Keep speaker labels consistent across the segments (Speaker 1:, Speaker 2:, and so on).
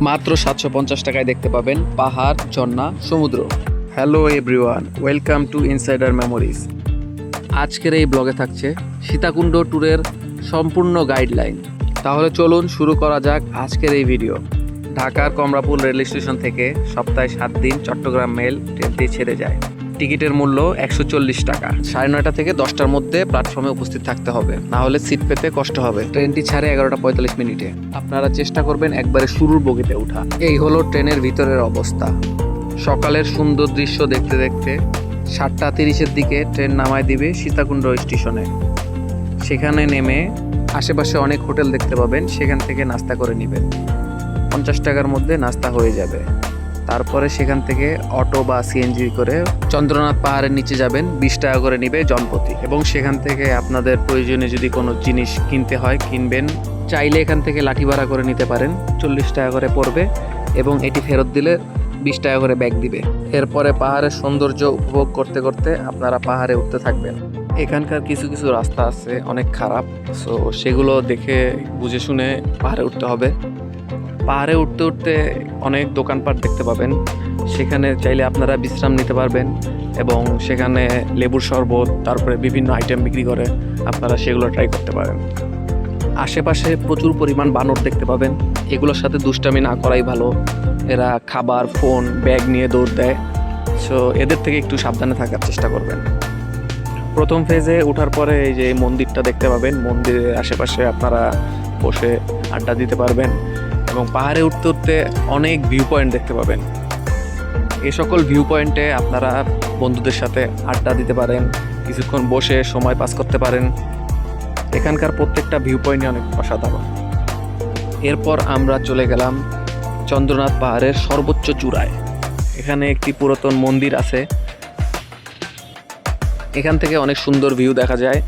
Speaker 1: মাত্র সাতশো পঞ্চাশ টাকায় দেখতে পাবেন পাহাড় ঝর্ণা সমুদ্র। Hello everyone welcome to Insider Memories আজকের এই ব্লগে থাকছে সীতাকুণ্ড ট্যুরের সম্পূর্ণ গাইডলাইন। তাহলে চলুন শুরু করা যাক আজকের এই ভিডিও। ঢাকার কমরাপুর রেল স্টেশন থেকে সপ্তাহে সাত দিন চট্টগ্রাম মেল ট্রেনটি ছেড়ে যায়। টিকিটের মূল্য একশো চল্লিশ টাকা। সাড়ে নয়টা থেকে দশটার মধ্যে প্ল্যাটফর্মে উপস্থিত থাকতে হবে। না হলে সিট পেতে কষ্ট হবে। ট্রেনটি ছাড়ে এগারোটা পঁয়তাল্লিশ মিনিটে। আপনারা চেষ্টা করবেন একবারে শুরুর বগিতে ওঠা এই হলো ট্রেনের ভিতরের অবস্থা। সকালের সুন্দর দৃশ্য দেখতে দেখতে সাতটা তিরিশের দিকে ট্রেন নামায় দিবে সীতাকুণ্ড স্টেশনে। সেখানে নেমে আশেপাশে অনেক হোটেল দেখতে পাবেন। সেখান থেকে নাস্তা করে নেবেন। পঞ্চাশ টাকার মধ্যে নাস্তা হয়ে যাবে। তারপরে সেখান থেকে অটো বা সিএনজি করে চন্দ্রনাথ পাহাড়ের নিচে যাবেন, বিশ টাকা করে নিবে জনপতি। এবং সেখান থেকে আপনাদের প্রয়োজনে যদি কোনো জিনিস কিনতে হয়, কিনবেন, চাইলে এখান থেকে লাঠি ভাড়া করে নিতে পারেন, চল্লিশ টাকা করে পড়বে এবং এটি ফেরত দিলে বিশ টাকা করে ব্যাগ দিবে। এরপরে পাহাড়ের সৌন্দর্য উপভোগ করতে করতে আপনারা পাহাড়ে উঠতে থাকবেন। এখানকার কিছু কিছু রাস্তা আছে অনেক খারাপ সো সেগুলো দেখে বুঝে শুনে পাহাড়ে উঠতে হবে। পাহাড়ে উঠতে উঠতে অনেক দোকানপাট দেখতে পাবেন। সেখানে চাইলে আপনারা বিশ্রাম নিতে পারবেন এবং সেখানে লেবুর শরবত, তারপরে বিভিন্ন আইটেম বিক্রি করে আপনারা সেগুলো ট্রাই করতে পারেন। আশেপাশে প্রচুর পরিমাণ বানর দেখতে পাবেন। এগুলোর সাথে দুষ্টামি না করাই ভালো। এরা খাবার ফোন ব্যাগ নিয়ে দৌড় দেয়। সো এদের থেকে একটু সাবধানে থাকার চেষ্টা করবেন। প্রথম ফেজে ওঠার পরে এই যে মন্দিরটা দেখতে পাবেন। মন্দিরের আশেপাশে আপনারা বসে আড্ডা দিতে পারবেন। এবং পাহাড়ে উঠতে উঠতে অনেক ভিউ পয়েন্ট দেখতে পাবেন। এ সকল ভিউ পয়েন্টে আপনারা বন্ধুদের সাথে আড্ডা দিতে পারেন, কিছুক্ষণ বসে সময় পাস করতে পারেন। এখানকার প্রত্যেকটা ভিউ পয়েন্টই অনেক অসাধারণ। এরপর আমরা চলে গেলাম চন্দ্রনাথ পাহাড়ের সর্বোচ্চ চূড়ায়। এখানে একটি পুরাতন মন্দির আছে। এখান থেকে অনেক সুন্দর ভিউ দেখা যায়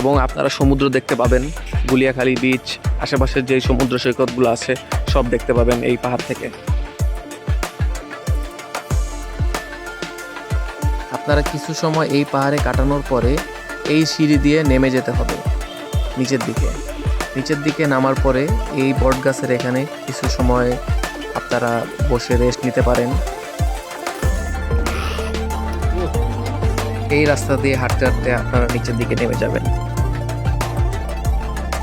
Speaker 1: এবং আপনারা সমুদ্র দেখতে পাবেন। গুলিয়াখালী বিচ আশেপাশের যে সমুদ্র সৈকতগুলো আছে সব দেখতে পাবেন এই পাহাড় থেকে। আপনারা কিছু সময় এই পাহাড়ে কাটানোর পরে এই সিঁড়ি দিয়ে নেমে যেতে হবে, নিচের দিকে। নিচের দিকে নামার পরে এই বট গাছের এখানে কিছু সময় আপনারা বসে রেস্ট নিতে পারেন। এই রাস্তা দিয়ে হাঁটতে হাঁটতে আপনারা নিচের দিকে নেমে যাবেন।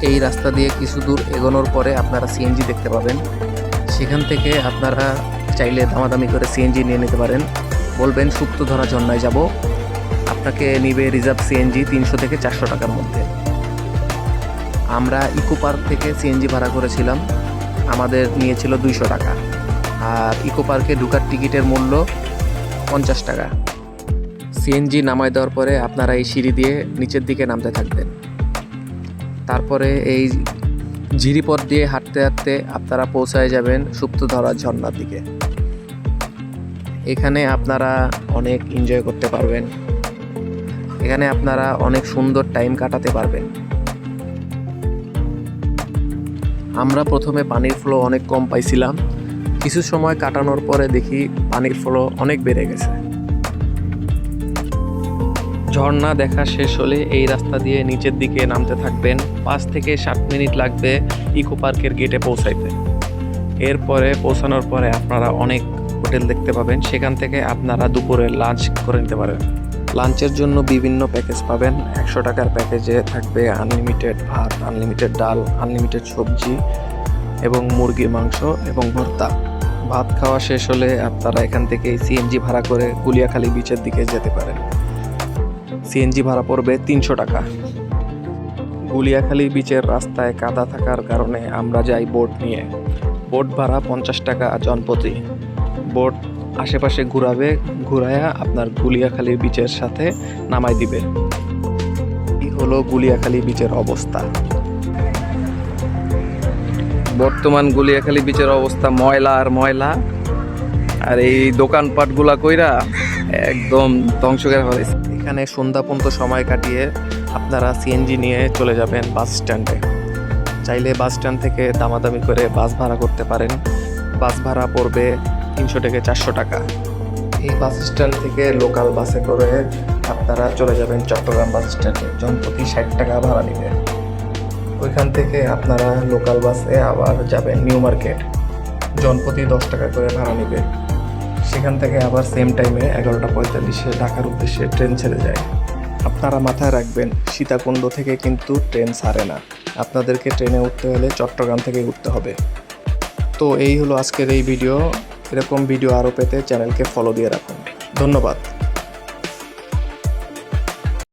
Speaker 1: এই রাস্তা দিয়ে কিছু দূর এগোনোর পরে আপনারা সিএনজি দেখতে পাবেন। সেখান থেকে আপনারা চাইলে দামাদামি করে সিএনজি নিয়ে নিতে পারেন। বলবেন সুপ্ত ধরা ঝর্ণায় যাব। আপনাকে নিবে রিজার্ভ সিএনজি তিনশো থেকে চারশো টাকার মধ্যে। আমরা ইকো পার্ক থেকে সিএনজি ভাড়া করেছিলাম। আমাদের নিয়েছিল দুইশো টাকা। আর ইকো পার্কে ঢুকার টিকিটের মূল্য পঞ্চাশ টাকা। সিএনজি নামায় দেওয়ার পরে আপনারা এই সিঁড়ি দিয়ে নিচের দিকে নামতে থাকবেন। তারপরে এই ঝিরিপথ দিয়ে হাঁটতে হাঁটতে আপনারা পৌঁছায় যাবেন সুপ্তধরা ঝর্ণার দিকে। এখানে আপনারা অনেক এনজয় করতে পারবেন। এখানে আপনারা অনেক সুন্দর টাইম কাটাতে পারবেন। আমরা প্রথমে পানির ফ্লো অনেক কম পাইছিলাম। কিছু সময় কাটানোর পরে দেখি পানির ফ্লো অনেক বেড়ে গেছে। ঝর্ণা দেখা শেষ হলে এই রাস্তা দিয়ে নিচের দিকে নামতে থাকবেন। পাঁচ থেকে সাত মিনিট লাগবে ইকো পার্কের গেটে পৌঁছাইতে। এরপরে পৌঁছানোর পরে আপনারা অনেক হোটেল দেখতে পাবেন। সেখান থেকে আপনারা দুপুরে লাঞ্চ করে নিতে পারেন। লাঞ্চের জন্য বিভিন্ন প্যাকেজ পাবেন। একশো টাকার প্যাকেজে থাকবে আনলিমিটেড ভাত, আনলিমিটেড ডাল, আনলিমিটেড সবজি এবং মুরগির মাংস এবং ভর্তা। ভাত খাওয়া শেষ হলে আপনারা এখান থেকে সিএনজি ভাড়া করে গুলিয়াখালী বিচের দিকে যেতে পারেন। সিএনজি ভাড়া পড়বে তিনশো টাকা। গুলিয়াখালী বিচের রাস্তায় কাদা থাকার কারণে আমরা যাই বোট নিয়ে। বোট ভাড়া পঞ্চাশ টাকা জনপ্রতি বোট আশেপাশে ঘুরাবে, ঘুরায়া আপনার গুলিয়াখালী বিচের সাথে নামাই দিবে। এই হলো গুলিয়াখালী বিচের অবস্থা। বর্তমান গুলিয়াখালী বিচের অবস্থা ময়লা আর ময়লা। আর এই দোকানপাটগুলা কইরা একদম ধ্বংস করে ফেলেছে এখানে সন্ধ্যা পর্যন্ত সময় কাটিয়ে আপনারা সিএনজি নিয়ে চলে যাবেন বাস স্ট্যান্ডে। চাইলে বাস স্ট্যান্ড থেকে দামাদামি করে বাস ভাড়া করতে পারেন। বাস ভাড়া পড়বে তিনশো থেকে চারশো টাকা। এই বাস স্ট্যান্ড থেকে লোকাল বাসে করে আপনারা চলে যাবেন চট্টগ্রাম বাস স্ট্যান্ডে। জনপ্রতি ষাট টাকা ভাড়া নেবে। ওইখান থেকে আপনারা লোকাল বাসে আবার যাবেন নিউ মার্কেট।
Speaker 2: জনপ্রতি দশ টাকা করে ভাড়া নেবে। সেখান থেকে আবার সেম টাইমে এগারোটা পঁয়তাল্লিশে ঢাকার উদ্দেশ্যে ট্রেন ছেড়ে যায়। আপনারা মাথায় রাখবেন, সীতাকুণ্ড থেকে কিন্তু ট্রেন ছাড়ে না। আপনাদেরকে ট্রেনে উঠতে হলে চট্টগ্রাম থেকে উঠতে হবে। তো এই হলো আজকের এই ভিডিও এরকম ভিডিও আরও পেতে চ্যানেলকে ফলো দিয়ে রাখুন। ধন্যবাদ।